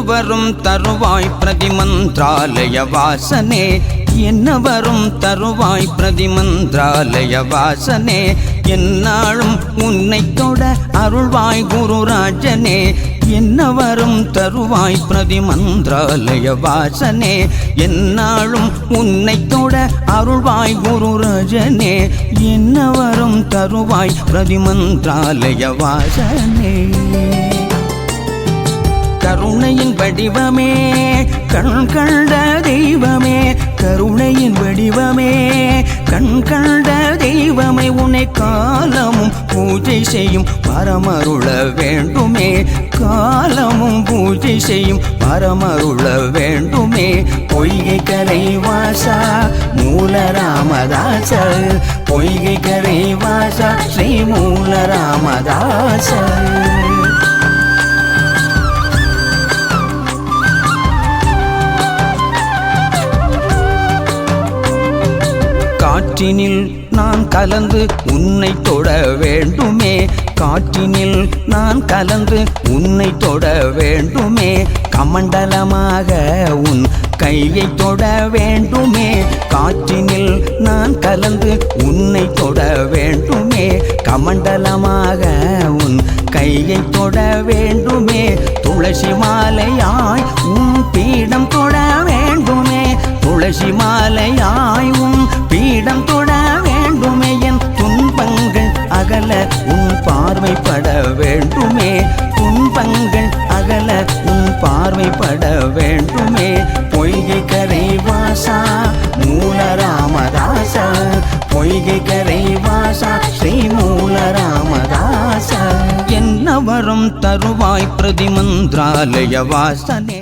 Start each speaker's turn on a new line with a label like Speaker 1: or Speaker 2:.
Speaker 1: வரும் தருவாய் பிரதிமந்திராலய வாசனே? என்ன வரும் தருவாய் பிரதிமந்திராலய வாசனே? என்னாலும் உன்னை தொட அருள்வாய் குருராஜனே. என்ன வரும் தருவாய் பிரதிமந்திராலய வாசனே? என்னாலும் உன்னை தொட அருள்வாய் குருராஜனே. என்ன வரும் தருவாய் பிரதிமந்திராலய வாசனே? கருணையின் வடிவமே கண் கண்ட தெய்வமே கருணையின் வடிவமே கண் கண்ட தெய்வமே உன்னை காலமும் பூஜை செய்யும் பரமருள வேண்டுமே காலமும் பூஜை செய்யும் பரமருள வேண்டுமே. பொய்கை கரை வாசா மூல ராமதாச பொய்கை கரை வாசா ஸ்ரீ மூல ராமதாச காற்றினில் நான் கலந்து உன்னை தொட வேண்டுமே. காற்றினில் நான் கலந்து உன்னை தொட வேண்டுமே. கமண்டலமாக உன் கையை தொட வேண்டுமே. காற்றினில் நான் கலந்து உன்னை தொட வேண்டுமே. கமண்டலமாக உன் கையை தொட வேண்டுமே. துளசி மாலையாய் உன் பீடம் தொட வேண்டுமே. துளசி மாலையாய் பார்வைப்பட வேண்டுமே பொய்கை கரை வாசா மூல ராமதாச பொய்கை கரை வாசா ஸ்ரீ மூல ராமதாச என்ன வரும் தருவாய் பிரதிமந்திராலய வாசனே.